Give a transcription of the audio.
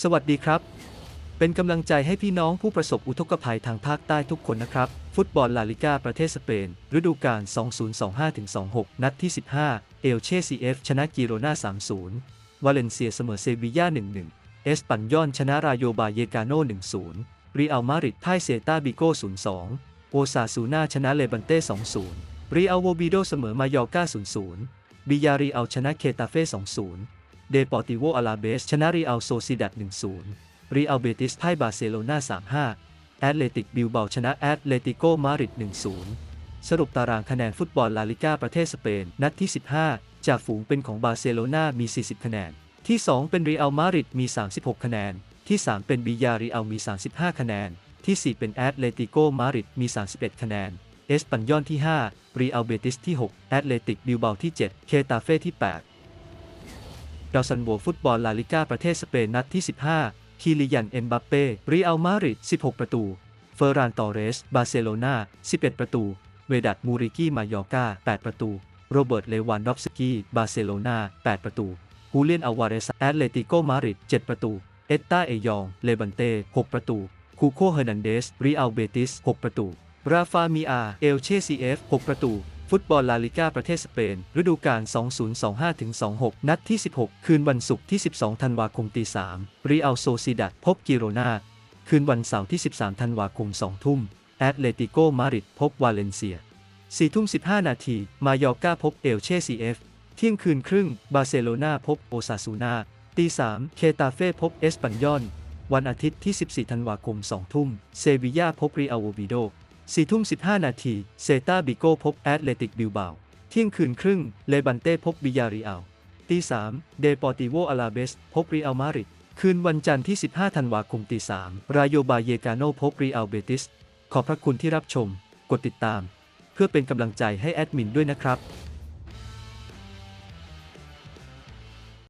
สวัสดีครับ เป็นกำลังใจให้พี่น้องผู้ประสบอุทกภัยทางภาคใต้ทุกคนนะครับ ฟุตบอลลาลิกาประเทศสเปน ฤดูกาล 2025-26 นัดที่ 15 เอลเชซีเอฟชนะกิโรนา3-0 วาเลนเซียเสมอเซบีย่า 1-1 เอสปันยอนชนะรายโยบาเยกาโน่1-0 รีอัลมาริดพ่ายเซตาบิโก้0-2 โอซาซูนาชนะเลบันเต้ 2-0 รีอัลโวบิโดเสมอมายอร์กา0-0 บิยารีอัลชนะเคตาเฟ่ 2-0 เดปอร์ติโวอาลาเบสชนะรีอัลโซซิดัด1-0 รีอัลเบติสพ่ายบาร์เซโลนา3-5 แอตเลติกบิลเบาชนะแอตเลติโกมาดริด1-0 สรุปตารางคะแนนฟุตบอลลาลิก้าประเทศสเปน นัดที่ 15 จากฝูงเป็นของบาร์เซโลนามี 40 คะแนน ที่ 2 เป็นรีอัลมาดริดมี 36 คะแนน ที่ 3 เป็นบิยารีอัลมี 35 คะแนน ที่ 4 เป็นแอตเลติโกมาดริดมี 31 คะแนนเอสปันยอนที่ 5 รีอัลเบติสที่ 6 แอตเลติกบิลเบาที่ 7 เคตาเฟ่ที่ 8 ดาวซันโวฟุตบอลลาลิกาประเทศสเปนนัดที่ 15คีลิยัน เอ็มบัปเป้รีอัลมาดริด 16 ประตู เฟอร์รานตอเรส บาร์เซโลนา 11 ประตู เวดัตมูริกี้ มายอร์กา8 ประตู โรเบิร์ต เลวานดอฟสกี้ บาร์เซโลนา 8 ประตูฮูเลียนอาวาเรสแอตเลติโก มาดริด 7 ประตู เอตตา เอยอง เลบันเต้ 6 ประตู คูโค เฮนันเดสรีอัลเบติส 6 ประตู ราฟา มีอา เอลเชซีเอฟ 6 ประตู ฟุตบอลลาลิก้าประเทศสเปน ฤดูกาล 2025-26 นัดที่ 16 คืนวันศุกร์ที่ 12 ธันวาคมตี3รีอัลโซซิดัดพบกิโรนาคืนวันเสาร์ที่ 13 ธันวาคม 2 ทุ่ม แอตเลติโกมาดริดพบวาเลนเซีย 4 ทุ่ม 15 นาที มายอร์กาพบเอลเชซีเอฟ เที่ยงคืนครึ่ง บาร์เซโลนาพบโอซาซูนาตี3เคตาเฟ่พบเอสปันยอน วันอาทิตย์ที่ 14 ธันวาคม 2 ทุ่ม เซบียาพบรีอัลโวบิโด 4ทุ่ม 15 นาทีเซตาบิโกพบแอตเลติกบิลบาเที่ยงคืนครึ่ง เลบันเต้พบบิยารีอัลตีสามเดปอร์ติโวอาลาเบส พบรีอัลมาริดคืนวันจันทร์ที่ 15 ธันวาคมตีสามรายโยบาเยกาโนพบรีอัลเบติส ขอบพระคุณที่รับชม กดติดตาม เพื่อเป็นกำลังใจให้แอดมินด้วยนะครับ